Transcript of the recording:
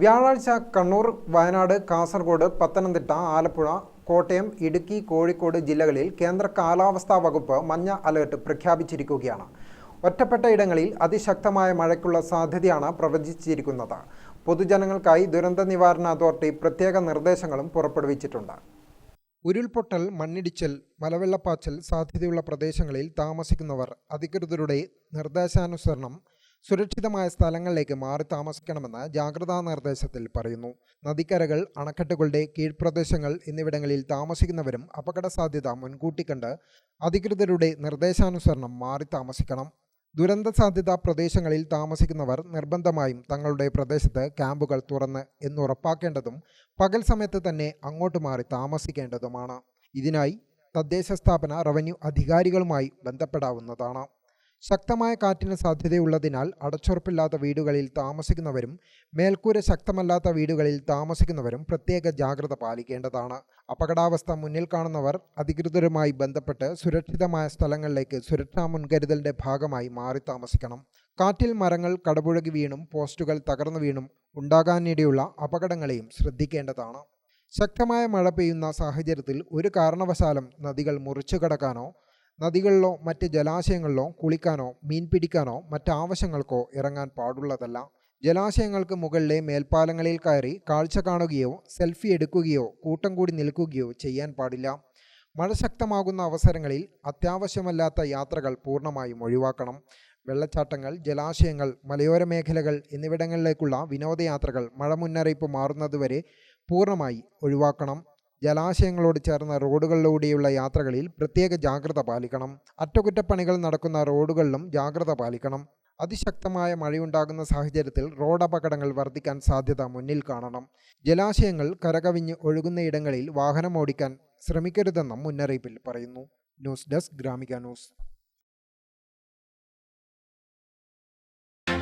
വ്യാഴാഴ്ച കണ്ണൂർ വയനാട് കാസർഗോഡ് പത്തനംതിട്ട ആലപ്പുഴ കോട്ടയം ഇടുക്കി കോഴിക്കോട് ജില്ലകളിൽ കേന്ദ്ര കാലാവസ്ഥാ വകുപ്പ് മഞ്ഞ അലേർട്ട് പ്രഖ്യാപിച്ചിരിക്കുകയാണ്. ഒറ്റപ്പെട്ട ഇടങ്ങളിൽ അതിശക്തമായ മഴയ്ക്കുള്ള സാധ്യതയാണ് പ്രവചിച്ചിരിക്കുന്നത്. പൊതുജനങ്ങൾക്കായി ദുരന്ത നിവാരണ അതോറിറ്റി പ്രത്യേക നിർദ്ദേശങ്ങളും പുറപ്പെടുവിച്ചിട്ടുണ്ട്. ഉരുൾപൊട്ടൽ മണ്ണിടിച്ചൽ മലവെള്ളപ്പാച്ചൽ സാധ്യതയുള്ള പ്രദേശങ്ങളിൽ താമസിക്കുന്നവർ അധികൃതരുടെ നിർദ്ദേശാനുസരണം സുരക്ഷിതമായ സ്ഥലങ്ങളിലേക്ക് മാറി താമസിക്കണമെന്ന് ജാഗ്രതാ നിർദ്ദേശത്തിൽ പറയുന്നു. നദിക്കരകൾ അണക്കെട്ടുകളുടെ കീഴ്പ്രദേശങ്ങൾ എന്നിവിടങ്ങളിൽ താമസിക്കുന്നവരും അപകട സാധ്യത മുൻകൂട്ടി കണ്ട് അധികൃതരുടെ നിർദ്ദേശാനുസരണം മാറി താമസിക്കണം. ദുരന്ത സാധ്യതാ പ്രദേശങ്ങളിൽ താമസിക്കുന്നവർ നിർബന്ധമായും തങ്ങളുടെ പ്രദേശത്ത് ക്യാമ്പുകൾ തുറന്ന് എന്നുറപ്പാക്കേണ്ടതും പകൽ സമയത്ത് തന്നെ അങ്ങോട്ട് മാറി താമസിക്കേണ്ടതുമാണ്. ഇതിനായി തദ്ദേശ സ്ഥാപന റവന്യൂ അധികാരികളുമായി ബന്ധപ്പെടാവുന്നതാണ്. ശക്തമായ കാറ്റിന് സാധ്യതയുള്ളതിനാൽ അടച്ചുറപ്പില്ലാത്ത വീടുകളിൽ താമസിക്കുന്നവരും മേൽക്കൂര ശക്തമല്ലാത്ത വീടുകളിൽ താമസിക്കുന്നവരും പ്രത്യേക ജാഗ്രത പാലിക്കേണ്ടതാണ്. അപകടാവസ്ഥ മുന്നിൽ കാണുന്നവർ അധികൃതരുമായി ബന്ധപ്പെട്ട് സുരക്ഷിതമായ സ്ഥലങ്ങളിലേക്ക് സുരക്ഷാ മുൻകരുതലിന്റെ ഭാഗമായി മാറി താമസിക്കണം. കാറ്റിൽ മരങ്ങൾ കടപുഴകി വീണും പോസ്റ്റുകൾ തകർന്നു വീണും ഉണ്ടാകാനിടയുള്ള അപകടങ്ങളെയും ശ്രദ്ധിക്കേണ്ടതാണ്. ശക്തമായ മഴ പെയ്യുന്ന സാഹചര്യത്തിൽ ഒരു കാരണവശാലും നദികൾ മുറിച്ചു കടക്കാനോ നദികളിലോ മറ്റ് ജലാശയങ്ങളിലോ കുളിക്കാനോ മീൻ പിടിക്കാനോ മറ്റാവശ്യങ്ങൾക്കോ ഇറങ്ങാൻ പാടുള്ളതല്ല. ജലാശയങ്ങൾക്ക് മുകളിലെ മേൽപ്പാലങ്ങളിൽ കയറി കാഴ്ച കാണുകയോ സെൽഫി എടുക്കുകയോ കൂട്ടം കൂടി നിൽക്കുകയോ ചെയ്യാൻ പാടില്ല. മഴ ശക്തമാകുന്ന അവസരങ്ങളിൽ അത്യാവശ്യമല്ലാത്ത യാത്രകൾ പൂർണമായും ഒഴിവാക്കണം. വെള്ളച്ചാട്ടങ്ങൾ ജലാശയങ്ങൾ മലയോര മേഖലകൾ എന്നിവിടങ്ങളിലേക്കുള്ള വിനോദയാത്രകൾ മഴ മുന്നറിയിപ്പ് മാറുന്നതുവരെ പൂർണമായി ഒഴിവാക്കണം. ജലാശയങ്ങളോട് ചേർന്ന റോഡുകളിലൂടെയുള്ള യാത്രകളിൽ പ്രത്യേക ജാഗ്രത പാലിക്കണം. അറ്റകുറ്റപ്പണികൾ നടക്കുന്ന റോഡുകളിലും ജാഗ്രത പാലിക്കണം. അതിശക്തമായ മഴയുണ്ടാകുന്ന സാഹചര്യത്തിൽ റോഡ് അപകടങ്ങൾ വർദ്ധിക്കാൻ സാധ്യത മുന്നിൽ കാണണം. ജലാശയങ്ങൾ കരകവിഞ്ഞ് ഒഴുകുന്ന ഇടങ്ങളിൽ വാഹനം ഓടിക്കാൻ ശ്രമിക്കരുതെന്നും മുന്നറിയിപ്പിൽ പറയുന്നു. News desk Gramika news.